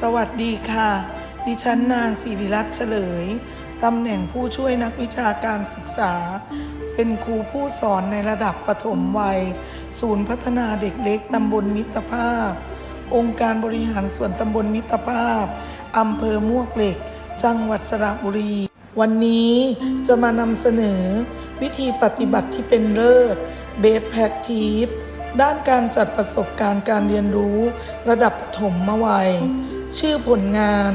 สวัสดีค่ะ ดิฉันนางศิริรัตน์เฉลย ตำแหน่งผู้ช่วยนักวิชาการศึกษา เป็นครูผู้สอนในระดับประถมวัย ศูนย์พัฒนาเด็กเล็กตำบลมิตรภาพ องค์การบริหารส่วนตำบลมิตรภาพ อำเภอมวกเหล็ก จังหวัดสระบุรี วันนี้จะมานำเสนอ วิธีปฏิบัติที่เป็นเลิศเบสแพคทีฟด้านการจัดประสบการณ์การเรียนรู้ระดับปฐมวัย ชื่อผลงาน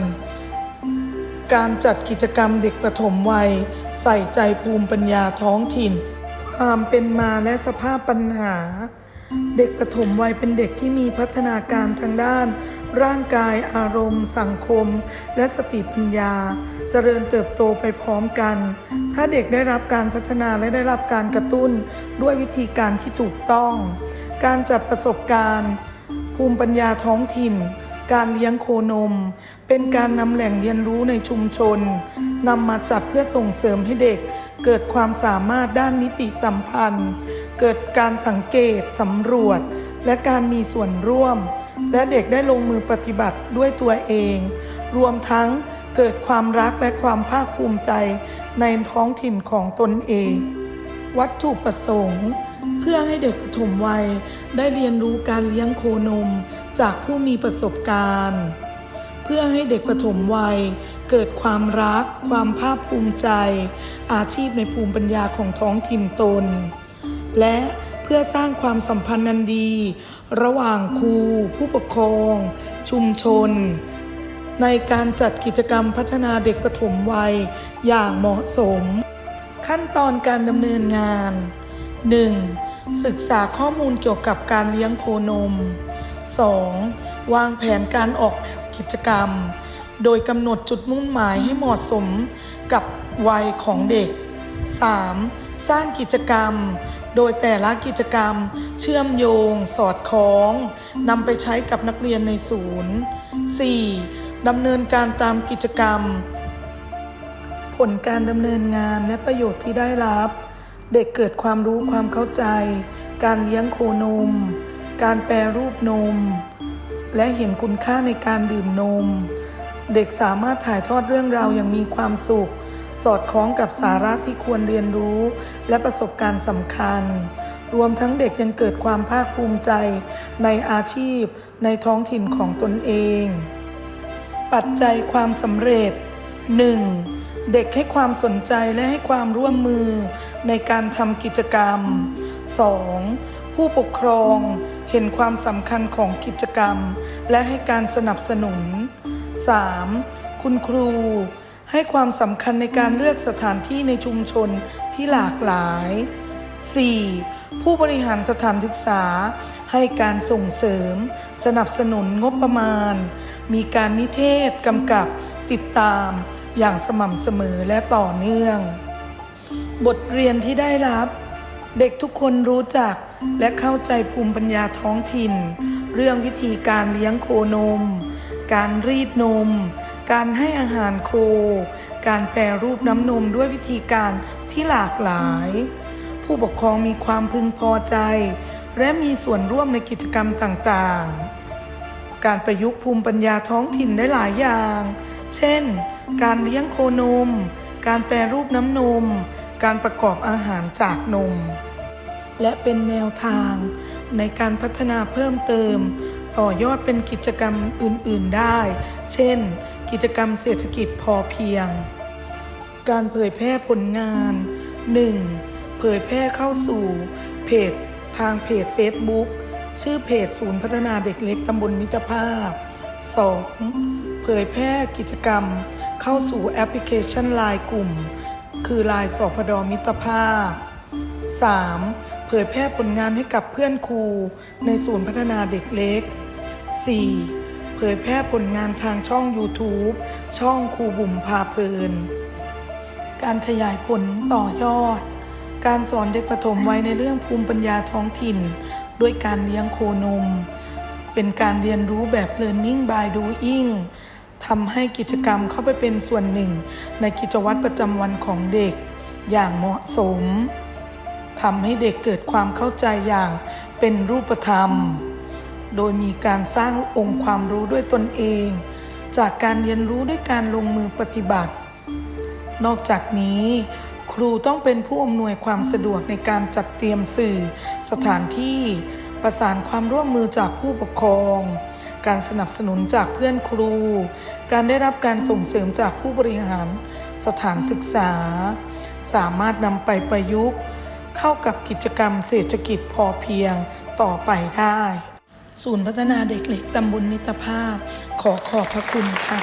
การจัดกิจกรรมเด็กประถมวัย ใส่ใจภูมิปัญญาท้องถิ่น ความเป็นมาและสภาพปัญหา เด็กประถมวัยเป็นเด็กที่มีพัฒนาการทางด้าน ร่างกายอารมณ์ สังคม และสติปัญญา เจริญเติบโตไปพร้อมกัน ถ้าเด็กได้รับการพัฒนาและได้รับการกระตุ้น ด้วยวิธีการที่ถูกต้อง การจัดประสบการณ์ ภูมิปัญญาท้องถิ่น การเลี้ยงโคนม เป็นการนำแหล่งเรียนรู้ในชุมชนนำมาจัดเพื่อส่งเสริมให้เด็ก เกิดความสามารถด้านนิติสัมพันธ์ เกิดการสังเกตสำรวจ และการมีส่วนร่วม และเด็กได้ลงมือปฏิบัติด้วยตัวเอง รวมทั้งเกิดความรักและความภาคภูมิใจในท้องถิ่นของตนเอง วัตถุประสงค์ เพื่อให้เด็กปฐมวัยได้เรียนรู้การเลี้ยงโคนม จากผู้มีประสบการณ์ เพื่อให้เด็กปฐมวัยเกิดความรัก ความภาคภูมิใจ อาชีพในภูมิปัญญาของท้องถิ่นตน และเพื่อสร้างความสัมพันธ์นันดี ระหว่างครู ผู้ปกครอง ชุมชน ในการจัดกิจกรรมพัฒนาเด็กปฐมวัยอย่างเหมาะสม ขั้นตอนการดำเนินงาน 1. ศึกษาข้อมูลเกี่ยวกับการเลี้ยงโคนม 2. วางแผนการออกแบบกิจกรรม โดยกำหนดจุดมุ่งหมายให้เหมาะสมกับวัยของเด็ก 3. สร้างกิจกรรม โดยแต่ละกิจกรรมเชื่อมโยง สอดคล้องนำไปใช้กับนักเรียนในศูนย์ 4. ดำเนินการตามกิจกรรม ผลการดำเนินงานและประโยชน์ที่ได้รับ เด็กเกิดความรู้ความเข้าใจ การเลี้ยงโคนม การแปรรูปนม และเห็นคุณค่าในการดื่มนม เด็กสามารถถ่ายทอดเรื่องราวอย่างมีความสุข สอดคล้องกับสาระที่ควรเรียนรู้ และประสบการณ์สำคัญ รวมทั้งเด็กยังเกิดความภาคภูมิใจ ในอาชีพ ในท้องถิ่นของตนเอง ปัจจัยความสำเร็จ 1. เด็กให้ความสนใจและให้ความร่วมมือในการทำกิจกรรม 2. ผู้ปกครอง เห็นความสำคัญของกิจกรรม และให้การสนับสนุน 3. คุณครู ให้ความสำคัญในการเลือกสถานที่ในชุมชนที่หลากหลาย 4. ผู้บริหารสถานศึกษา ให้การส่งเสริม สนับสนุนงบประมาณ มีการนิเทศกำกับติดตามอย่างสม่ำเสมอและต่อเนื่อง บทเรียนที่ได้รับ เด็กทุกคนรู้จักและเข้าใจภูมิปัญญาท้องถิ่น เรื่องวิธีการเลี้ยงโคนม การรีดนม การให้อาหารโค การแปรรูปน้ำนมด้วยวิธีการที่หลากหลาย ผู้ปกครองมีความพึงพอใจ และมีส่วนร่วมในกิจกรรมต่างๆ การประยุกต์ภูมิปัญญาท้องถิ่นได้หลายอย่าง เช่น การเลี้ยงโคนม การแปรรูปน้ำนม การประกอบอาหารจากนม และเป็นแนวทางในการพัฒนาเพิ่มเติม ต่อยอดเป็นกิจกรรมอื่น ๆได้ เช่น กิจกรรมเศรษฐกิจพอเพียง การเผยแพร่ผลงาน 1. เผยแพร่เข้าสู่เพจทางเพจ Facebook ชื่อเพจศูนย์พัฒนาเด็กเล็กตำบลมิตรภาพ 2. เผยแพร่กิจกรรม เข้าสู่แอปพลิเคชันไลน์กลุ่ม คือลน์สพดมิตรภาพ 3. เผยแพร่ผลงานให้กับเพื่อนครูในศูนย์พัฒนาเด็กเล็ก 4. เผยแพร่ผลงานทางช่อง YouTube ช่องครูบุ๋มพาเพลิน การขยายผลต่อยอด การสอนเด็กประถมวัยในเรื่องภูมิปัญญาท้องถิ่น ด้วยการเลี้ยงโคนม เป็นการเรียนรู้แบบ learning by doing ทำให้กิจกรรมเข้าไปเป็นส่วนหนึ่ง ในกิจวัตรประจำวันของเด็ก อย่างเหมาะสมทำให้เด็กเกิดความเข้าใจอย่างเป็นรูปธรรม โดยมีการสร้างองค์ความรู้ด้วยตนเอง จากการเรียนรู้ด้วยการลงมือปฏิบัติ นอกจากนี้ ครูต้องเป็นผู้อำนวยความสะดวกในการจัดเตรียมสื่อ สถานที่ประสานความร่วมมือจากผู้ปกครอง การสนับสนุนจากเพื่อนครู การได้รับการส่งเสริมจากผู้บริหารสถานศึกษา สามารถนำไปประยุกต์ เข้ากับกิจกรรมเศรษฐกิจพอเพียงต่อไปได้ ศูนย์พัฒนาเด็กเล็กตำบลมิตรภาพ ขอขอบพระคุณค่ะ